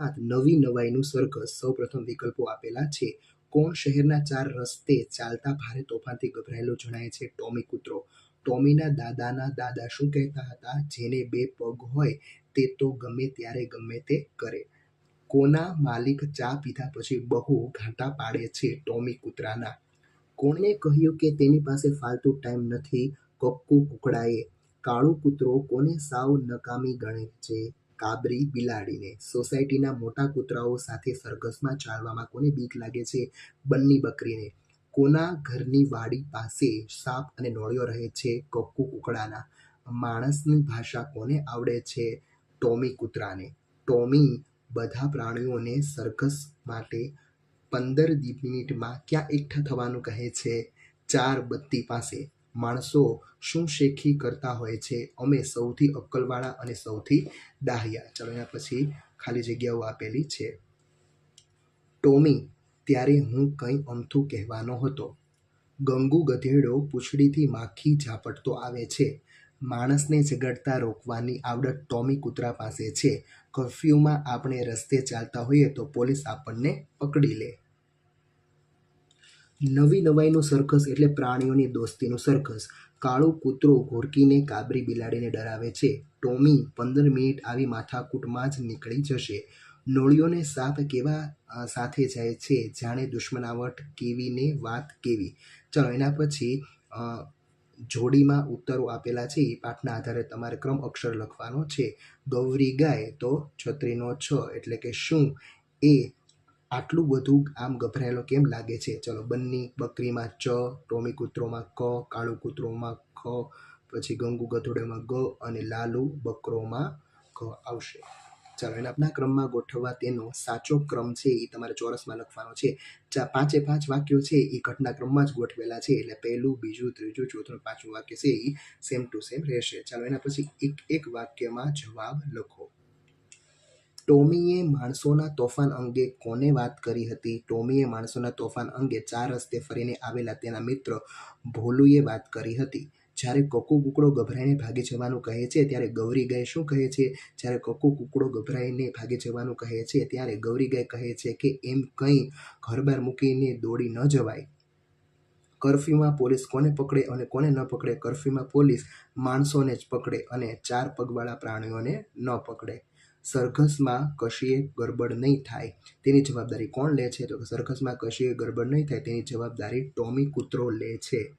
સાત નવી નવાઈનું સરઘસ સૌપ્રથમ વિકલ્પો આપેલા છે. કોણ શહેરના ચાર રસ્તે ચાલતા ભારે તોફાનથી ગભરાયેલો જણાય છે ટોમી કૂતરો. ટોમીના દાદાના દાદા શું કહેતા હતા? જેને બે પગ હોય તે તો ગમે ત્યારે ગમે તે કરે. કોના માલિક ચા પીધા પછી બહુ ઘાંટા પાડે છે ટોમી કૂતરાના? કોણે કહ્યું કે તેની પાસે ફાલતુ ટાઈમ નથી? કક્કુ કુકડાએ. કાળો કૂતરો કોને સાવ નકામી ગણે છે? કાબરી બિલાડીને સોસાયટીના મોટા કૂતરાઓ સાથે સરઘસમાં ચાલવામાં કોને બીક લાગે છે? બન્ની બકરીને. કોના ઘરની વાડી પાસે સાપ અને નોળિયો રહે છે કક્કુ કુકડાના? માણસની ભાષા કોને આવડે છે ટોમી કૂતરાને? ટોમી બધા પ્રાણીઓને સરઘસ માટે પંદર મિનિટમાં ક્યાં એકઠા થવાનું કહે છે? ચાર બત્તી પાસે. માણસો શું શેખી કરતા હોય છે? અમે સૌથી અક્કલવાળા અને સૌથી દાહ્યા. ચલો એના પછી ખાલી જગ્યાઓ આપેલી છે. ટોમી, ત્યારે હું કંઈ અમથું કહેવાનો હતો. ગંગુ ગધેડો પૂંછડીથી માખી ઝાપટતો આવે છે. માણસને ઝઘડતા રોકવાની આવડત ટોમી કૂતરા પાસે છે. કર્ફ્યુમાં આપણે રસ્તે ચાલતા હોઈએ તો પોલીસ આપણને પકડી લે. નવી નવાઈનું સર્કસ એટલે પ્રાણીઓની દોસ્તીનું સર્કસ કાળું કૂતરો ઘોરકીને કાબરી બિલાડીને ડરાવે છે. ટોમી પંદર મિનિટ આવી માથાકૂટમાં જ નીકળી જશે. નોળિયોને સાપ કેવા સાથે જાય છે જાણે દુશ્મનાવટ કેવીને વાત કેવી. ચલો, એના પછી જોડીમાં ઉત્તરો આપેલા છે. એ પાઠના આધારે તમારે ક્રમ અક્ષર લખવાનો છે. ગૌરી ગાય તો છત્રીનો છ એટલે કે શું? એ આટલું બધું આમ ગભરાયેલો કેમ લાગે છે? ચલો બન્ની બકરીમાં ચ, ટોમી કૂતરોમાં ક, કાળું કૂતરોમાં ખ, પછી ગંગુ ગધોડામાં ગ અને લાલુ બકરોમાં ક આવશે. ચાલો, એને આપના ક્રમમાં ગોઠવવા તેનો સાચો ક્રમ છે એ તમારે ચોરસમાં લખવાનો છે. ચા, પાંચે પાંચ વાક્યો છે એ ઘટનાક્રમમાં જ ગોઠવેલા છે એટલે પહેલું, બીજું, ત્રીજું, ચોથું, પાંચમું વાક્ય છે એ સેમ ટુ સેમ રહેશે. ચાલો, એના પછી એક એક વાક્યમાં જવાબ લખો. ટોમીએ માણસોના તોફાન અંગે કોને વાત કરી હતી? ટોમીએ માણસોના તોફાન અંગે ચાર રસ્તે ફરીને આવેલા તેના મિત્ર ભોલુએ વાત કરી હતી. જ્યારે કકુ કુકડો ગભરાઈને ભાગી જવાનું કહે છે, ત્યારે ગૌરી ગાય શું કહે છે? જ્યારે કકુ કુકડો ગભરાઈને ભાગી જવાનું કહે છે, ત્યારે ગૌરી ગાય કહે છે કે એમ કંઈ ઘર બહાર મૂકીને દોડી ન જવાય. કર્ફ્યુમાં પોલીસ કોને પકડે અને કોને ન પકડે? કર્ફ્યુમાં પોલીસ માણસોને જ પકડે અને ચાર પગવાળા પ્રાણીઓને ન પકડે. સરઘસમાં કશીએ ગરબડ નહીં થાય. તેની જવાબદારી કોણ લે છે? તો કે સરઘસમાં કશીએ ગરબડ નહીં થાય તેની જવાબદારી ટોમી કૂતરો લે છે.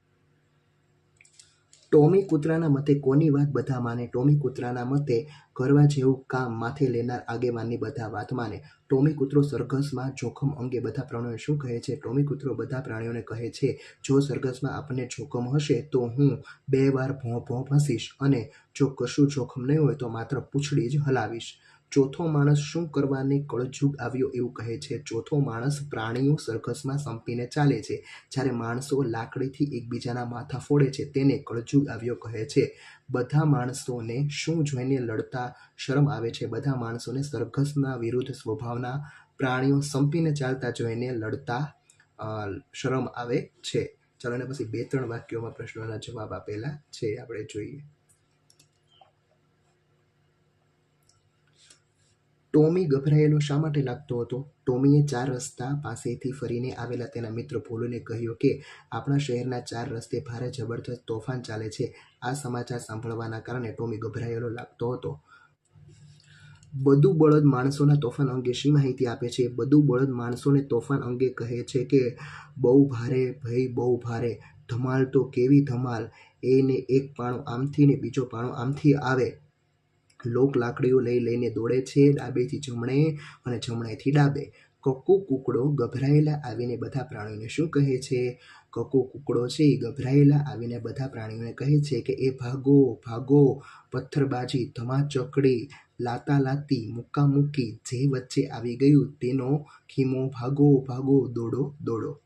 ટોમી કૂતરાના મતે કોની વાત? બધા માને ટોમી કૂતરાના મતે કરવા જેવું કામ માથે લેનાર આગેવાનની બધા વાત માને. ટોમી કૂતરો સરઘસમાં જોખમ અંગે બધા પ્રાણીઓને શું કહે છે? ટોમી કૂતરો બધા પ્રાણીઓને કહે છે, જો સરઘસમાં આપણને જોખમ હશે, તો હું બે વાર ભોં ભોં ભસીશ અને જો કશું જોખમ નહીં હોય તો માત્ર પૂંછડી જ હલાવીશ. ચોથો માણસ શું કરવાને કળજુગ આવ્યો એવું કહે છે. ચોથો માણસ પ્રાણીઓ સરઘસમાં સંપીને ચાલે છે. જ્યારે માણસો લાકડીથી એકબીજાના માથા ફોડે છે, તેને કળજુગ આવ્યો કહે છે. બધા માણસોને શું જોઈને લડતા શરમ આવે છે? બધા માણસોને સરઘસના વિરુદ્ધ સ્વભાવના પ્રાણીઓ સંપીને ચાલતા જોઈને લડતા શરમ આવે છે. ચાલો ને પછી બે ત્રણ વાક્યોમાં પ્રશ્નોના જવાબ આપેલા છે. આપણે જોઈએ. ટોમી ગભરાયેલો શા માટે લાગતો હતો? ટોમીએ ચાર રસ્તા પાસેથી ફરીને આવેલા તેના મિત્ર ભોલુને કહ્યું કે, આપણા શહેરના ચાર રસ્તે ભારે જબરદસ્ત તોફાન ચાલે છે. આ સમાચાર સાંભળવાના કારણે ટોમી ગભરાયેલો લાગતો હતો. બધું બળદ માણસોના તોફાન અંગે શી માહિતી આપે છે? બધું બળદ માણસોને તોફાન અંગે કહે છે કે, બહુ ભારે, ભય બહુ ભારે, ધમાલ તો કેવી ધમાલ? એને એક પાણો આમથી ને બીજો પાણો આમથી આવે. લોક લાકડીઓ લઈ લઈને દોડે છે, ડાબેથી જમણે અને જમણેથી ડાબે. કક્કુ કુકડો ગભરાયેલા આવીને બધા પ્રાણીઓને શું કહે છે? કક્કુ કુકડો છે એ ગભરાયેલા આવીને બધા પ્રાણીઓને કહે છે કે, એ ભાગો ભાગો, પથ્થરબાજી, ધમાચકડી, લાતા લાતી, મુક્કા મૂકી જે વચ્ચે આવી ગયું તેનો ખીમો ભાગો ભાગો, દોડો દોડો.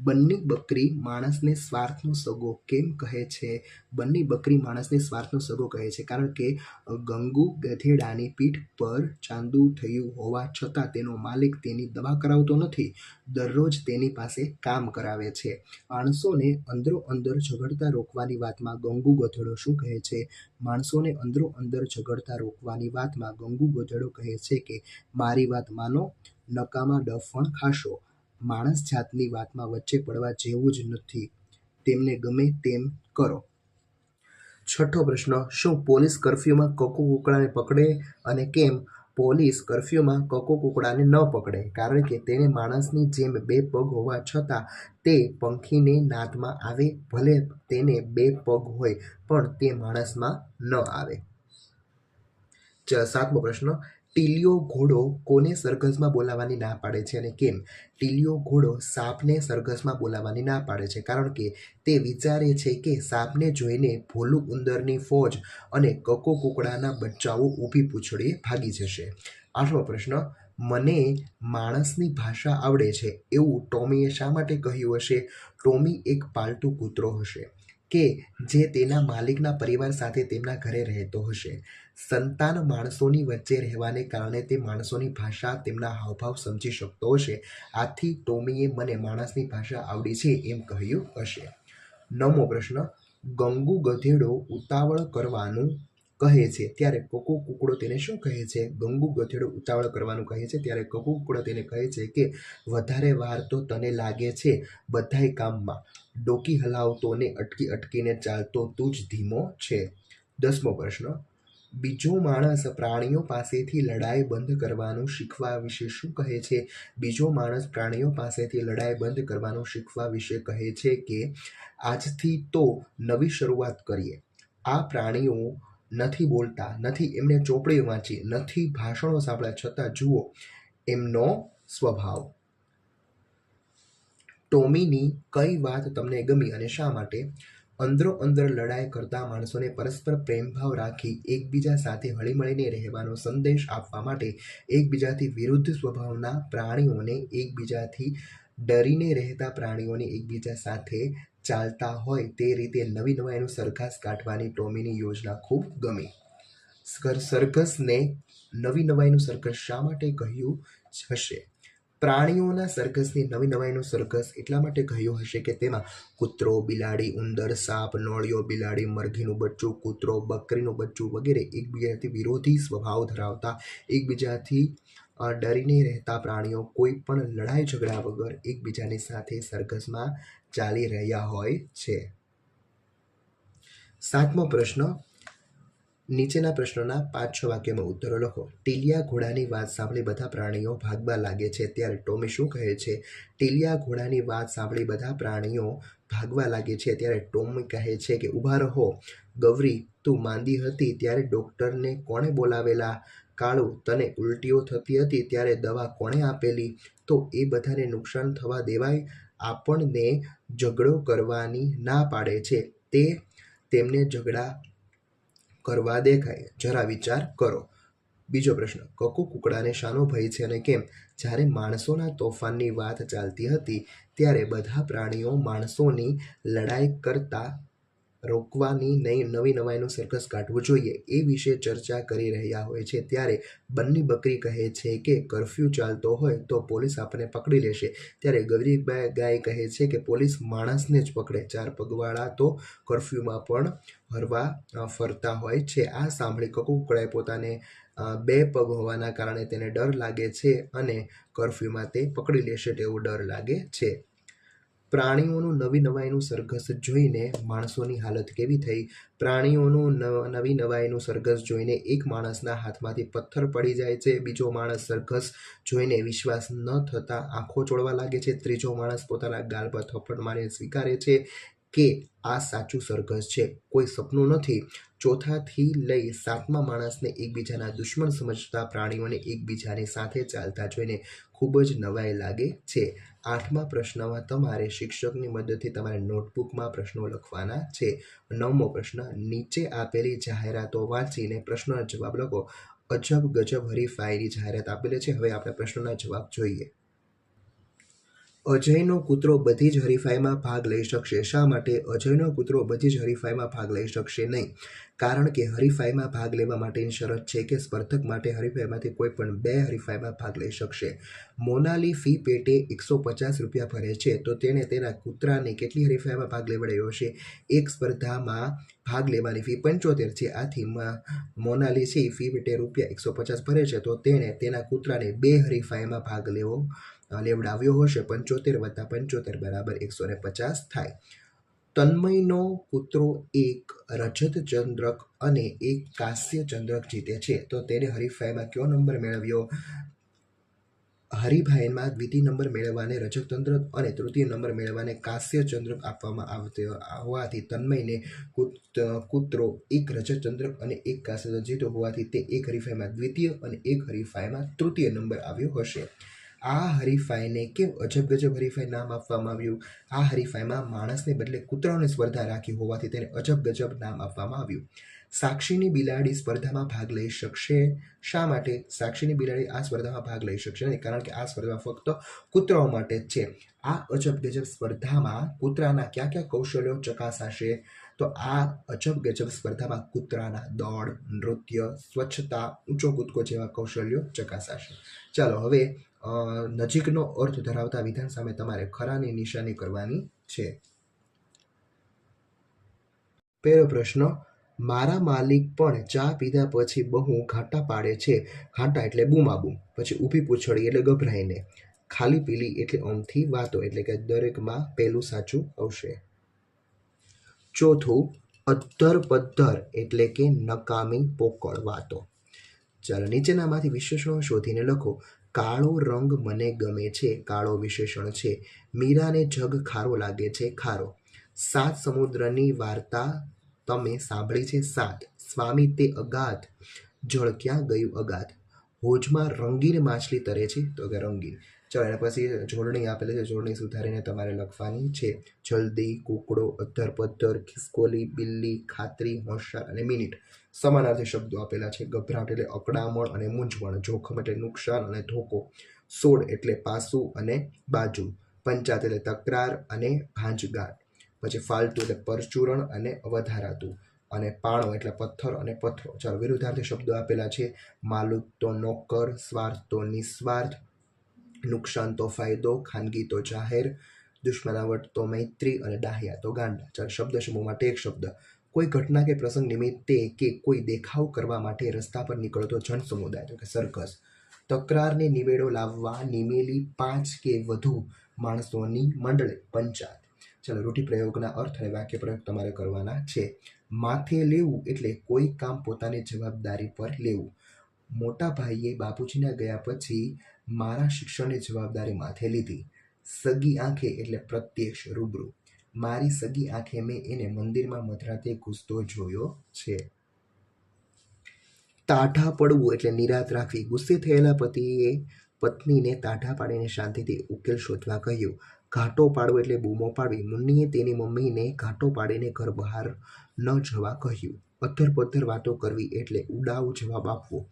બંની બકરી માણસને સ્વાર્થનો સગો કેમ કહે છે? બંને બકરી માણસને સ્વાર્થનો સગો કહે છે કારણ કે ગંગુ ગધેડાની પીઠ પર ચાંદુ થયું હોવા છતાં તેનો માલિક તેની દવા કરાવતો નથી. દરરોજ તેની પાસે કામ કરાવે છે. માણસોને અંદરો અંદર ઝઘડતા રોકવાની વાતમાં ગંગુ ગધેડો શું કહે છે? માણસોને અંદરો અંદર ઝઘડતા રોકવાની વાતમાં ગંગુ ગધેડો કહે છે કે, મારી વાત માનો, નકામા ડફણ ખાશો. માણસ જાતની વાતમાં વચ્ચે પડવા જેવું જ નથી. તેમને ગમે તેમ કરો. છઠ્ઠો પ્રશ્ન, શું પોલીસ કર્ફ્યુમાં કકુ કુકડાને પકડે અને કેમ પોલીસ કર્ફ્યુમાં કકો કુકડાને ન પકડે? કારણ કે તેને માણસની જેમ બે પગ હોવા છતાં તે પંખીને નાદમાં આવે, ભલે તેને બે પગ હોય, પણ તે માણસમાં ન આવે. સાતમો પ્રશ્ન ટીલિયો ઘોડો કોને સરઘસમાં બોલાવવાની ના પાડે છે અને કેમ? ટીલિયો ઘોડો સાપને સરઘસમાં બોલાવવાની ના પાડે છે કારણ કે તે વિચારે છે કે સાપને જોઈને ભોલું ઉંદરની ફોજ અને કકો કુકડાના બચ્ચાઓ ઊભી પૂંછડીએ ભાગી જશે. આઠમો પ્રશ્ન, મને માણસની ભાષા આવડે છે? એવું ટોમીએ શા માટે કહ્યું હશે? ટોમી એક પાલતુ કૂતરો હશે. કે જે તેના માલિકના પરિવાર સાથે તેમના ઘરે રહેતો હશે. સંતાન માણસોની વચ્ચે રહેવાને કારણે તે માણસોની ભાષા તેમના હાવભાવ સમજી શકતો હશે. આથી ટોમીએ મને માણસની ભાષા આવડી છે એમ કહ્યું હશે. નવમો પ્રશ્ન, ગંગુ ગધેડો ઉતાવળ કરવાનું કહે છે, ત્યારે કકુ કુકડો તેને શું કહે છે? ગંગુ ગધેડો ઉતાવળ કરવાનું કહે છે, ત્યારે કકુ કુકડો તેને કહે છે કે, વધારે વાર તો તને લાગે છે બધાય કામમાં. ડોકી હલાવતો ને અટકી અટકીને ચાલતો તું જ ધીમો છે. દસમો પ્રશ્ન, બીજો માણસ પ્રાણીઓ પાસેથી લડાઈ બંધ કરવાનું શીખવા વિશે શું કહે છે? બીજો માણસ પ્રાણીઓ પાસેથી લડાઈ બંધ કરવાનું શીખવા વિશે કહે છે કે, આજથી તો નવી શરૂઆત કરીએ. આ પ્રાણીઓ નથી બોલતા, નથી એમને ચોપડી વાંચી, નથી ભાષણો સાંભળ્યા, છતાં જુઓ, એમનો સ્વભાવ. ટોમીની કઈ વાત તમને ગમી અને શા માટે? અંદરો અંદર લડાઈ કરતા માણસોને પરસ્પર પ્રેમભાવ રાખી, એકબીજા સાથે હળીમળીને રહેવાનો સંદેશ આપવા માટે એકબીજાથી વિરુદ્ધ સ્વભાવના પ્રાણીઓને એકબીજાથી ડરીને રહેતા પ્રાણીઓને એકબીજા સાથે ચાલતા હોય તે રીતે નવી નવાઈનું સરઘસ કાઢવાની ટોમીની યોજના ખૂબ ગમી. સર- સરઘસને નવી નવાઈનું સરઘસ શા માટે કહ્યું હશે? પ્રાણીઓના સરઘસની નવી નવાઈનું સરઘસ એટલા માટે કહ્યું હશે કે તેમાં કૂતરો, બિલાડી, ઉંદર, સાપ, નોળિયો, બિલાડી, મરઘીનું બચ્ચું, કૂતરો, બકરીનું બચ્ચું વગેરે એકબીજાથી વિરોધી સ્વભાવ ધરાવતા એકબીજાથી ડરીને રહેતા પ્રાણીઓ કોઈ પણ લડાઈ ઝઘડા વગર એકબીજાની સાથે સરઘસમાં ચાલી રહ્યા હોય છે. સાતમો પ્રશ્ન. નીચેના પ્રશ્નોના પાંચ છ વાક્યમાં ઉત્તરો લખો. ટીલિયા ઘોડાની વાત સાંભળી બધા પ્રાણીઓ ભાગવા લાગે છે ત્યારે ટોમી શું કહે છે? ટીલિયા ઘોડાની વાત સાંભળી બધા પ્રાણીઓ ભાગવા લાગે છે ત્યારે ટોમી કહે છે કે ઊભા રહો. ગૌરી, તું માંદી હતી ત્યારે ડૉક્ટરને કોણે બોલાવેલા? કાળુ તને ઉલટીઓ થતી હતી ત્યારે દવા કોણે આપેલી? તો એ બધાને નુકસાન થવા દેવાય? આપણને ઝઘડો કરવાની ના પાડે છે. તે તેમને ઝઘડા કરવા દેખાય. જરા વિચાર કરો. બીજો પ્રશ્ન. કકુ કુકડાને શાનો ભય છે અને કેમ? જ્યારે માણસોના તોફાનની વાત ચાલતી હતી, ત્યારે બધા પ્રાણીઓ માણસોની લડાઈ કરતા રોકવાની નવી નવાઈનું સર્કસ કાઢવું જોઈએ, એ વિશે ચર્ચા કરી રહ્યા હોય છે. ત્યારે બંને બકરી કહે છે કે કરફ્યુ ચાલતો હોય તો પોલીસ આપણને પકડી લેશે. ત્યારે ગૌરીબાઈ ગાય કહે છે કે, પોલીસ માણસને જ પકડે. ચાર પગવાળા તો કરફ્યુમાં પણ હરવા ફરતા હોય છે. આ સાંભળી કકુકળાએ પોતાને બે પગ હોવાના કારણે તેને ડર લાગે છે અને કરફ્યુમાં તે પકડી લેશે તેવો ડર લાગે છે. પ્રાણીઓનું નવી નવાઈનું સરઘસ જોઈને માણસોની હાલત કેવી થઈ? પ્રાણીઓનું નવ- નવી નવાઈનું સરઘસ જોઈને એક માણસના હાથમાંથી પથ્થર પડી જાય છે, બીજો માણસ સરઘસ જોઈને વિશ્વાસ ન થતાં આંખો ચોળવા લાગે છે, ત્રીજો માણસ પોતાના ગાલ પર થપ્પડ મારીને સ્વીકારે છે કે આ સાચું સરઘસ છે. કોઈ સપનું નથી. ચોથાથી લઈ સાતમા માણસને એકબીજાના દુશ્મન સમજતા પ્રાણીઓને એકબીજાની સાથે ચાલતા જોઈને ખૂબ જ નવાઈ લાગે છે. આઠમા પ્રશ્નમાં તમારે શિક્ષકની મદદથી તમારે નોટબુકમાં પ્રશ્નો લખવાના છે. નવમો પ્રશ્ન, નીચે આપેલી જાહેરાતો વાંચીને પ્રશ્નોના જવાબ લખો. અજબ ગજબ હરીફાઈની જાહેરાત આપેલી છે. હવે આપણે પ્રશ્નોના જવાબ જોઈએ. અજયનો કૂતરો બધી જ હરીફાઈમાં ભાગ લઈ શકશે. શા માટે અજયનો કૂતરો બધી જ હરીફાઈમાં ભાગ લઈ શકશે નહીં? કારણ કે હરીફાઈમાં ભાગ લેવા માટેની શરત છે કે સ્પર્ધક માટે હરીફાઈમાંથી કોઈ પણ બે હરીફાઈમાં ભાગ લઈ શકશે. મોનાલી ફી પેટે એકસો પચાસ રૂપિયા ભરે છે. તો તેણે તેના કૂતરાને કેટલી હરીફાઈમાં ભાગ લેવડાવ્યો હશે? એક સ્પર્ધામાં ભાગ લેવાની ફી પંચોતેર છે. આથી મોનાલી છે. ફી પેટે રૂપિયા એકસો પચાસ ભરે છે. તો તેણે તેના કૂતરાને બે હરીફાઈમાં ભાગ લેવો લેવડાવ્યો હશે પંચોતેર વત્તા પંચોતેર બરાબર એકસો ને પચાસ થાય. તન્મયનો પુત્રો એક રજત ચંદ્રક અને એક કાંસ્ય ચંદ્રક જીતે છે. તો તેને હરીફાઈમાં કયો નંબર મેળવ્યો? હરિભાઈમાં દ્વિતીય નંબર મેળવવાને રજત અને તૃતીય નંબર મેળવવાને કાંસ્ય ચંદ્રક આપવામાં આવતો હોવાથી તન્મયને કૂત- કૂતરો એક રજત ચંદ્રક અને એક કાંસ્ય જીતો હોવાથી તે એક હરીફાઈમાં દ્વિતીય અને એક હરીફાઈમાં તૃતીય નંબર આવ્યો હશે. આ હરીફાઈને કેમ અજબ ગજબ હરીફાઈ નામ આપવામાં આવ્યું? આ હરીફાઈમાં માણસને બદલે કૂતરાઓની સ્પર્ધા રાખી હોવાથી તેને અજબ ગજબ નામ આપવામાં આવ્યું. સાક્ષીની બિલાડી સ્પર્ધામાં ભાગ લઈ શકશે શા માટે? સાક્ષીની બિલાડી આ સ્પર્ધામાં ભાગ લઈ શકશે નહીં, કારણ કે આ સ્પર્ધા ફક્ત કૂતરાઓ માટે જ છે. આ અજબ ગજબ સ્પર્ધામાં કૂતરાના કયા કયા કૌશલ્યો ચકાસાશે? તો આ અજબ ગજબ સ્પર્ધામાં કૂતરાના દોડ, નૃત્ય, સ્વચ્છતા, ઊંચો કૂદકો જેવા કૌશલ્યો ચકાસાશે. ચાલો હવે નજીકનો અર્થ ધરાવતા વિધાન સામે તમારે ખરાની નિશાની કરવાની છે. પહેલો પ્રશ્ન, મારા માલિક પણ ચા પીધા પછી બહુ ઘાટા પાડે છે. ઘાટા એટલે બૂમાબૂમ. પછી ઊભી પૂછડી એટલે ગભરાઈને. ખાલી પીલી એટલે ઓમથી વાતો. એટલે કે દરેકમાં પહેલું સાચું આવશે. ચોથું અધ્ધર પદ્ધર એટલે કે નકામી પોકળ વાતો. ચાલો નીચેનામાંથી વિશેષણો શોધીને લખો કાળો રંગ મને ગમે છે, કાળો વિશેષણ છે. મીરાને જગ ખારો લાગે છે, ખારો. સાત સમુદ્રની વાર્તા તમે સાંભળી છે, સાત. સ્વામી, તે અગાધ. જળ ક્યાં ગયું અગાધ? હોજમાં રંગીન માછલી તરે છે, તો કે રંગીન. ચાલો, એના પછી જોડણી આપેલી છે, જોડણી સુધારીને તમારે લખવાની છે. જલ્દી, કુકડો અધ્ધર પદ્ધર ખિસકોલી, બિલ્લી, ખાતરી, હોશિયાર અને મિનિટ. સમાનાર્થી શબ્દો આપેલા છે. ગભરાટ એટલે અકડામણ અને મૂંઝવણ, જોખમ એટલે નુકસાન અને ધોકો સોળ એટલે પાસું અને બાજુ પંચાત એટલે તકરાર અને ભાંજગાટ પછી ફાલતુ એટલે પરચૂરણ અને વધારાતું, અને પાણો એટલે પથ્થર અને પથ્થરો. ચાલો, વિરુદ્ધાર્થી શબ્દો આપેલા છે. માલુક તો નોકર, સ્વાર્થ તો નિસ્વાર્થ, નુકસાન તો ફાયદો, ખાનગી તો જાહેર, દુશ્મનાવટ તો મૈત્રી અને ડાહ્યા તો ગાંડા. ચાલો, શબ્દ સમૂહ માટે એક શબ્દ. કોઈ ઘટના કે પ્રસંગ નિમિત્તે કે કોઈ દેખાવ કરવા માટે રસ્તા પર નીકળતો જન સમુદાય તો કે સર્કસ તકરારને નિવેડો લાવવા નિમેલી પાંચ કે વધુ માણસોની મંડળે પંચાયત. ચાલો રૂઢિપ્રયોગના અર્થ અને વાક્ય પ્રયોગ તમારે કરવાના છે. માથે લેવું એટલે કોઈ કામ પોતાની જવાબદારી પર લેવું. મોટા ભાઈએ બાપુજીના ગયા પછી મારા શિક્ષણની જવાબદારી માથે લીધી. સગી આંખે એટલે પ્રત્યક્ષ રૂબરૂ. મારી સગી આંખે મેં એને મંદિરમાં મધરાતે ઘૂસતો જોયો છે. તાઢા પડવું એટલે નિરાત રાખવી. ગુસ્સે થયેલા પતિએ પત્નીને તાઢા પાડીને શાંતિથી ઉકેલ શોધવા કહ્યું. ઘાટો પાડવો એટલે બૂમો પાડવી. મુન્નીએ તેની મમ્મીને ઘાટો પાડીને ઘર બહાર ન જવા કહ્યું. પથ્થર પથ્થર વાતો કરવી એટલે ઉડાવ જવાબ આપવો.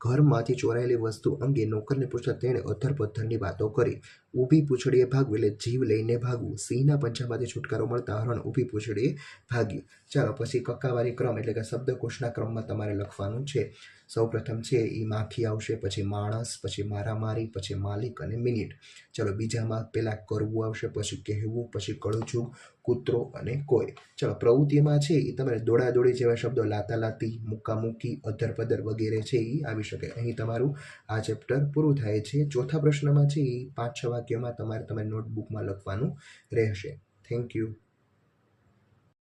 ઘરમાંથી ચોરાયેલી વસ્તુ અંગે નોકરને પૂછતા તેણે અથર પથ્થરની વાતો કરી. ઊભી પૂંછડીએ ભાગવું એટલે જીવ લઈને ભાગવું. સિંહના પંજામાંથી છુટકારો મળતા હરણ ઊભી પૂંછડીએ ભાગ્યું. ચાલો, પછી કક્કાવારી ક્રમ એટલે કે શબ્દકોશના ક્રમમાં તમારે લખવાનું છે. સૌપ્રથમ છે એ માખી આવશે, પછી માણસ, પછી મારામારી, પછી માલિક અને મિનિટ. ચલો, બીજામાં પહેલાં કરવું આવશે, પછી કહેવું, પછી કળજું કૂતરો અને કોઈ. ચલો, પ્રવૃત્તિમાં છે એ તમારે દોડાદોડી જેવા શબ્દો લાતા લાતી મુક્કામુક્કી અધર પધર વગેરે છે એ આવી શકે. અહીં તમારું આ ચેપ્ટર પૂરું થાય છે. ચોથા પ્રશ્નમાં છે એ પાંચ છ વાક્યોમાં તમારે તમારી નોટબુકમાં લખવાનું રહેશે. Thank you